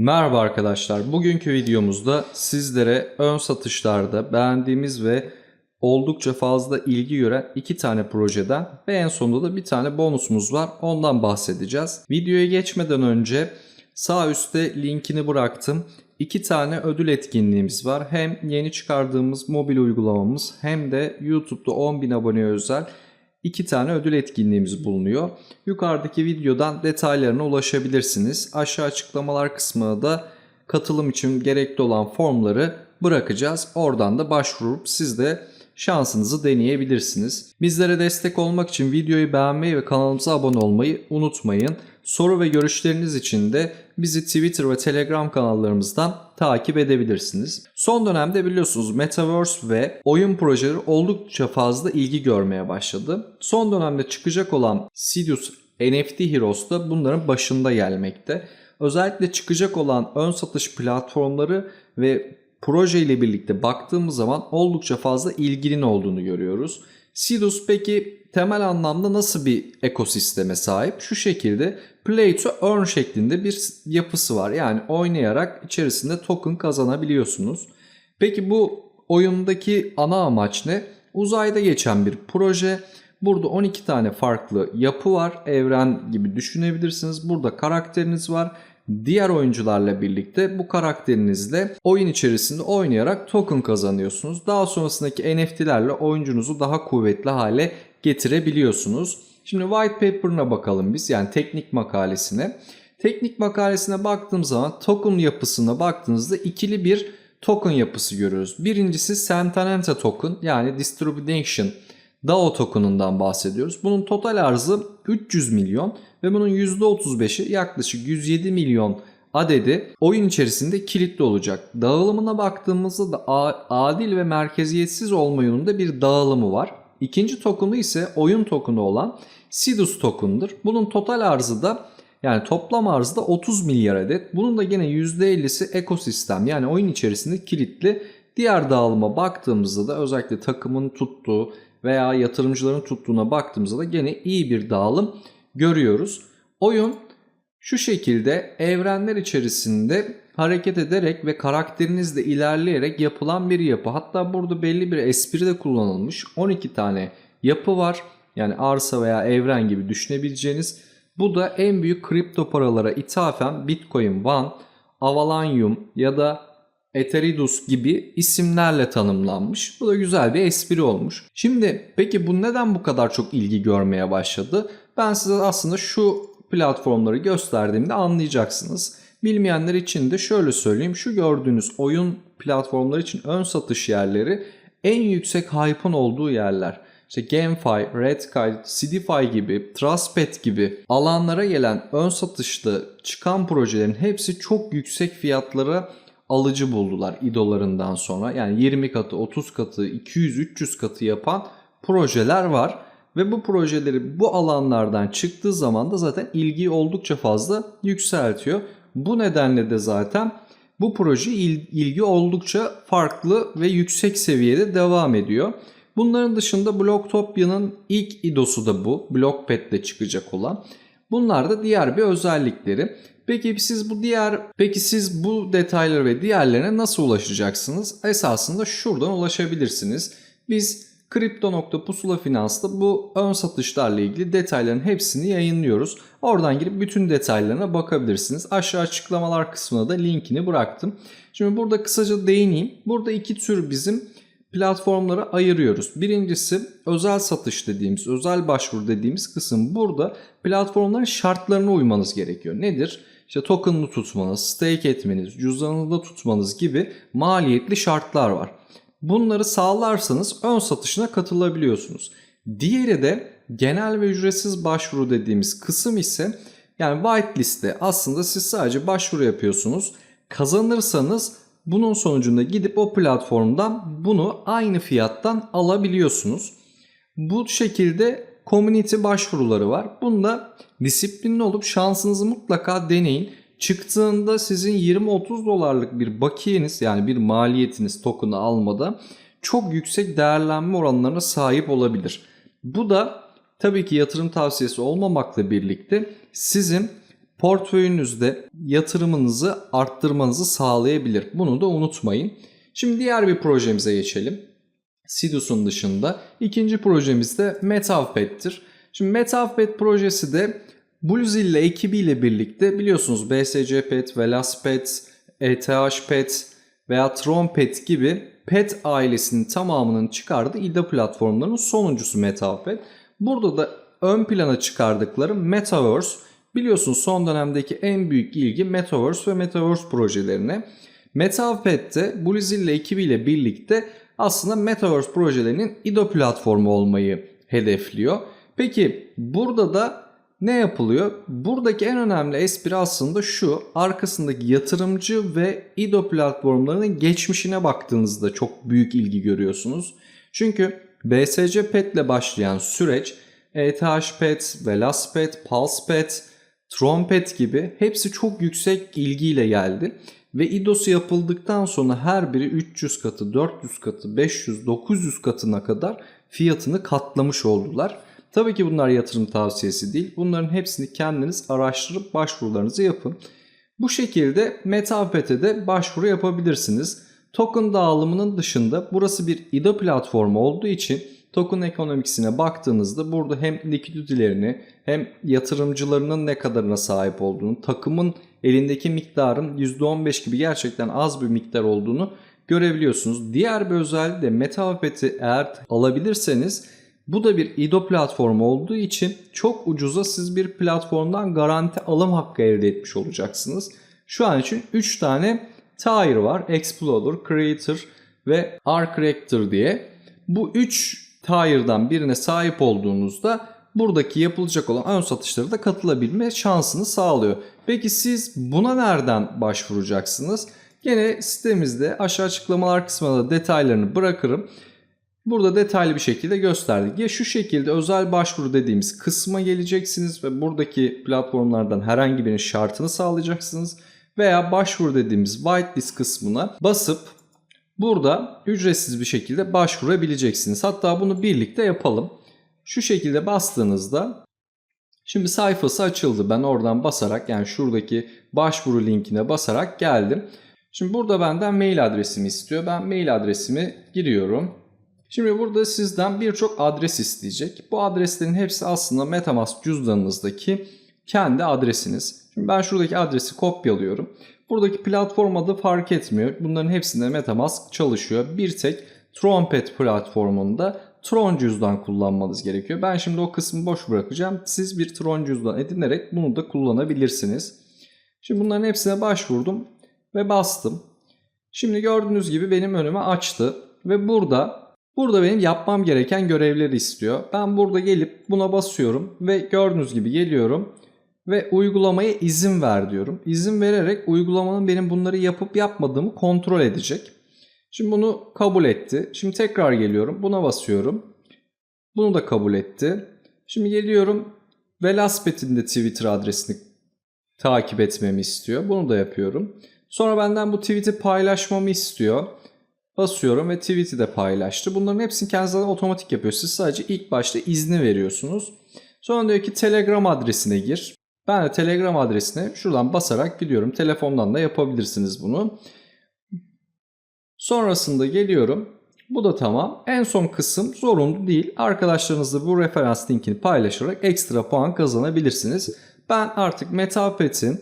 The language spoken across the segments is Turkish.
Merhaba arkadaşlar. Bugünkü videomuzda sizlere ön satışlarda beğendiğimiz ve oldukça fazla ilgi gören iki tane projeden ve en sonunda da bir tane bonusumuz var. Ondan bahsedeceğiz. Videoya geçmeden önce sağ üstte linkini bıraktım. İki tane ödül etkinliğimiz var. Hem yeni çıkardığımız mobil uygulamamız hem de YouTube'da 10.000 aboneye özel iki tane ödül etkinliğimiz bulunuyor. Yukarıdaki videodan detaylarına ulaşabilirsiniz. Aşağı açıklamalar kısmına da katılım için gerekli olan formları bırakacağız. Oradan da başvurup siz de şansınızı deneyebilirsiniz. Bizlere destek olmak için videoyu beğenmeyi ve kanalımıza abone olmayı unutmayın. Soru ve görüşleriniz için de bizi Twitter ve Telegram kanallarımızdan takip edebilirsiniz. Son dönemde biliyorsunuz Metaverse ve oyun projeleri oldukça fazla ilgi görmeye başladı. Son dönemde çıkacak olan Sidious NFT Heroes da bunların başında gelmekte. Özellikle çıkacak olan ön satış platformları ve proje ile birlikte baktığımız zaman oldukça fazla ilginin olduğunu görüyoruz. Sidus peki temel anlamda nasıl bir ekosisteme sahip? Şu şekilde play to earn şeklinde bir yapısı var. Yani oynayarak içerisinde token kazanabiliyorsunuz. Peki bu oyundaki ana amaç ne? Uzayda geçen bir proje. Burada 12 tane farklı yapı var. Evren gibi düşünebilirsiniz. Burada karakteriniz var. Diğer oyuncularla birlikte bu karakterinizle oyun içerisinde oynayarak token kazanıyorsunuz. Daha sonrasındaki NFT'lerle oyuncunuzu daha kuvvetli hale getirebiliyorsunuz. Şimdi white paper'ına bakalım biz yani teknik makalesine. Teknik makalesine baktığım zaman token yapısına baktığınızda ikili bir token yapısı görüyoruz. Birincisi Sentinenta token yani Distribution DAO token'ından bahsediyoruz. Bunun total arzı 300 milyon ve bunun %35'i yaklaşık 107 milyon adedi oyun içerisinde kilitli olacak. Dağılımına baktığımızda da adil ve merkeziyetsiz olma yönünde bir dağılımı var. İkinci token'ı ise oyun token'ı olan Sidus token'dır. Bunun total arzı da yani toplam arzı da 30 milyar adet. Bunun da gene %50'si ekosistem yani oyun içerisinde kilitli. Diğer dağılıma baktığımızda da özellikle takımın tuttuğu veya yatırımcıların tuttuğuna baktığımızda da gene iyi bir dağılım görüyoruz. Oyun şu şekilde evrenler içerisinde hareket ederek ve karakterinizle ilerleyerek yapılan bir yapı. Hatta burada belli bir espri de kullanılmış. 12 tane yapı var. Yani arsa veya evren gibi düşünebileceğiniz. Bu da en büyük kripto paralara ithafen Bitcoin One, Avalanium ya da Etheridus gibi isimlerle tanımlanmış. Bu da güzel bir espri olmuş. Şimdi peki bu neden bu kadar çok ilgi görmeye başladı? Ben size aslında şu platformları gösterdiğimde anlayacaksınız. Bilmeyenler için de şöyle söyleyeyim. Şu gördüğünüz oyun platformları için ön satış yerleri en yüksek hype'ın olduğu yerler. İşte GameFi, RedKite, CDFI gibi, Trustpet gibi alanlara gelen ön satışta çıkan projelerin hepsi çok yüksek fiyatlara alıcı buldular idolarından sonra. Yani 20 katı, 30 katı, 200-300 katı yapan projeler var. Ve bu projeleri bu alanlardan çıktığı zaman da zaten ilgi oldukça fazla yükseltiyor. Bu nedenle de zaten bu proje ilgi oldukça farklı ve yüksek seviyede devam ediyor. Bunların dışında Blocktopia'nın ilk idosu da bu. Blockpad'de çıkacak olan. Bunlar da diğer bir özellikleri. Peki siz bu diğer peki siz bu detayları ve diğerlerine nasıl ulaşacaksınız? Esasında şuradan ulaşabilirsiniz. Biz Kripto.pusula Finans'ta bu ön satışlarla ilgili detayların hepsini yayınlıyoruz. Oradan girip bütün detaylarına bakabilirsiniz. Aşağı açıklamalar kısmına da linkini bıraktım. Şimdi burada kısaca değineyim. Burada iki tür bizim platformlara ayırıyoruz. Birincisi özel satış dediğimiz, özel başvuru dediğimiz kısım burada platformların şartlarına uymanız gerekiyor. Nedir? İşte token'ını tutmanız, stake etmeniz, cüzdanınızda tutmanız gibi maliyetli şartlar var. Bunları sağlarsanız ön satışına katılabiliyorsunuz. Diğeri de genel ve ücretsiz başvuru dediğimiz kısım ise yani whitelist'te aslında siz sadece başvuru yapıyorsunuz. Kazanırsanız bunun sonucunda gidip o platformdan bunu aynı fiyattan alabiliyorsunuz. Bu şekilde community başvuruları var. Bunda disiplinli olup şansınızı mutlaka deneyin. Çıktığında sizin 20-30 dolarlık bir bakiyeniz yani bir maliyetiniz token'ı almada çok yüksek değerlenme oranlarına sahip olabilir. Bu da tabii ki yatırım tavsiyesi olmamakla birlikte sizin portföyünüzde yatırımınızı arttırmanızı sağlayabilir. Bunu da unutmayın. Şimdi diğer bir projemize geçelim. Sidus'un dışında. İkinci projemiz de MetaVPet'tir. Şimdi MetaVPet projesi de Bluezilla ekibiyle birlikte biliyorsunuz BSC Pet, Velas Pet, ETH Pet veya Trompet gibi Pet ailesinin tamamının çıkardığı IDA platformlarının sonuncusu MetaVPet. Burada da ön plana çıkardıkları Metaverse. Biliyorsunuz son dönemdeki en büyük ilgi Metaverse ve Metaverse projelerine. MetaVPet'te Bluezilla ekibiyle birlikte aslında Metaverse projelerinin IDO platformu olmayı hedefliyor. Peki burada da ne yapılıyor? Buradaki en önemli espri aslında şu. Arkasındaki yatırımcı ve IDO platformlarının geçmişine baktığınızda çok büyük ilgi görüyorsunuz. Çünkü BSC Pet ile başlayan süreç ETH Pet, Velas Pet, Pulse Pet, Trompet gibi hepsi çok yüksek ilgiyle geldi. Ve IDOS'u yapıldıktan sonra her biri 300 katı, 400 katı, 500, 900 katına kadar fiyatını katlamış oldular. Tabii ki bunlar yatırım tavsiyesi değil. Bunların hepsini kendiniz araştırıp başvurularınızı yapın. Bu şekilde MetaPet'e de başvuru yapabilirsiniz. Token dağılımının dışında burası bir IDO platformu olduğu için token ekonomisine baktığınızda burada hem likidity'lerini hem yatırımcılarının ne kadarına sahip olduğunu, takımın elindeki miktarın %15 gibi gerçekten az bir miktar olduğunu görebiliyorsunuz. Diğer bir özelliği de MetaPet'i eğer alabilirseniz bu da bir IDO platformu olduğu için çok ucuza siz bir platformdan garanti alım hakkı elde etmiş olacaksınız. Şu an için 3 tane tier var. Explorer, Creator ve R-Corrector diye. Bu 3 tier'dan birine sahip olduğunuzda buradaki yapılacak olan ön satışlara da katılabilme şansını sağlıyor. Peki siz buna nereden başvuracaksınız? Gene sitemizde aşağı açıklamalar kısmına da detaylarını bırakırım. Burada detaylı bir şekilde gösterdik. Ya şu şekilde özel başvuru dediğimiz kısma geleceksiniz ve buradaki platformlardan herhangi birinin şartını sağlayacaksınız. Veya başvuru dediğimiz whitelist kısmına basıp burada ücretsiz bir şekilde başvurabileceksiniz. Hatta bunu birlikte yapalım. Şu şekilde bastığınızda şimdi sayfası açıldı. Ben oradan basarak yani şuradaki başvuru linkine basarak geldim. Şimdi burada benden mail adresimi istiyor. Ben mail adresimi giriyorum. Şimdi burada sizden birçok adres isteyecek. Bu adreslerin hepsi aslında Metamask cüzdanınızdaki kendi adresiniz. Şimdi ben şuradaki adresi kopyalıyorum. Buradaki platform adı fark etmiyor. Bunların hepsinde Metamask çalışıyor. Bir tek Trompet platformunda Tron cüzdan kullanmanız gerekiyor. Ben şimdi o kısmı boş bırakacağım. Siz bir Tron cüzdan edinerek bunu da kullanabilirsiniz. Şimdi bunların hepsine başvurdum ve bastım. Şimdi gördüğünüz gibi benim önüme açtı ve burada Burada benim yapmam gereken görevleri istiyor. Ben burada gelip buna basıyorum ve gördüğünüz gibi geliyorum ve uygulamaya izin ver diyorum. İzin vererek uygulamanın benim bunları yapıp yapmadığımı kontrol edecek. Şimdi bunu kabul etti. Şimdi tekrar geliyorum. Buna basıyorum. Bunu da kabul etti. Şimdi geliyorum. Velaspet'in de Twitter adresini takip etmemi istiyor. Bunu da yapıyorum. Sonra benden bu tweet'i paylaşmamı istiyor basıyorum ve tweet'i de paylaştı. Bunların hepsini kendisi zaten otomatik yapıyor. Siz sadece ilk başta izni veriyorsunuz. Sonra diyor ki Telegram adresine gir. Ben de Telegram adresine şuradan basarak gidiyorum. Telefondan da yapabilirsiniz bunu. Sonrasında geliyorum. Bu da tamam. En son kısım zorunlu değil. Arkadaşlarınızla bu referans linkini paylaşarak ekstra puan kazanabilirsiniz. Ben artık MetaPet'in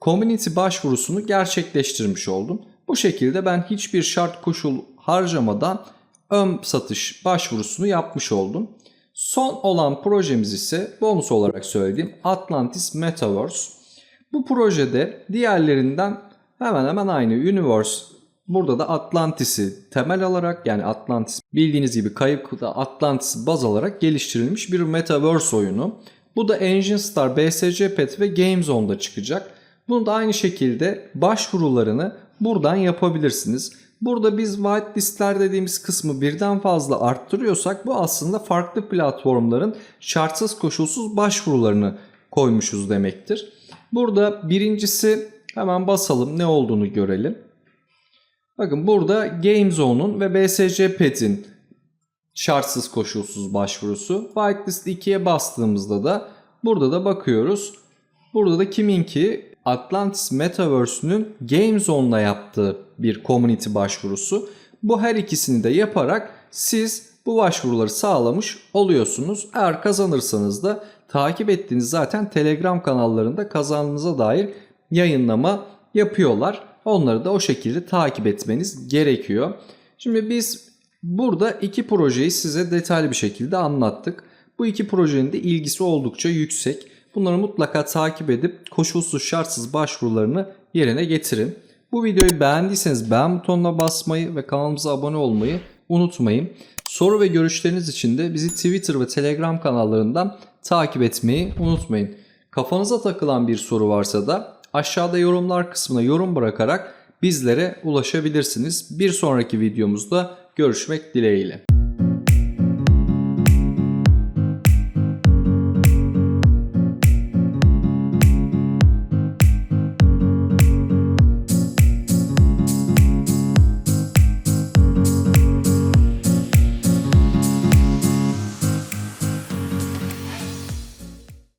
community başvurusunu gerçekleştirmiş oldum. Bu şekilde ben hiçbir şart koşul harcamadan ön satış başvurusunu yapmış oldum. Son olan projemiz ise bonus olarak söylediğim Atlantis Metaverse. Bu projede diğerlerinden hemen hemen aynı Universe. Burada da Atlantis'i temel alarak yani Atlantis bildiğiniz gibi kayıkta Atlantis baz alarak geliştirilmiş bir Metaverse oyunu. Bu da Engine Star, BSC Pet ve Gamezone'da çıkacak. Bunu da aynı şekilde başvurularını buradan yapabilirsiniz. Burada biz whitelistler dediğimiz kısmı birden fazla arttırıyorsak bu aslında farklı platformların şartsız koşulsuz başvurularını koymuşuz demektir. Burada birincisi hemen basalım ne olduğunu görelim. Bakın burada GameZone'un ve BSC Pet'in şartsız koşulsuz başvurusu. Whitelist 2'ye bastığımızda da burada da bakıyoruz. Burada da kiminki Atlantis Metaverse'ünün Game Zone'la yaptığı bir community başvurusu. Bu her ikisini de yaparak siz bu başvuruları sağlamış oluyorsunuz. Eğer kazanırsanız da takip ettiğiniz zaten Telegram kanallarında kazandığınıza dair yayınlama yapıyorlar. Onları da o şekilde takip etmeniz gerekiyor. Şimdi biz burada iki projeyi size detaylı bir şekilde anlattık. Bu iki projenin de ilgisi oldukça yüksek. Bunları mutlaka takip edip koşulsuz şartsız başvurularını yerine getirin. Bu videoyu beğendiyseniz beğen butonuna basmayı ve kanalımıza abone olmayı unutmayın. Soru ve görüşleriniz için de bizi Twitter ve Telegram kanallarından takip etmeyi unutmayın. Kafanıza takılan bir soru varsa da aşağıda yorumlar kısmına yorum bırakarak bizlere ulaşabilirsiniz. Bir sonraki videomuzda görüşmek dileğiyle.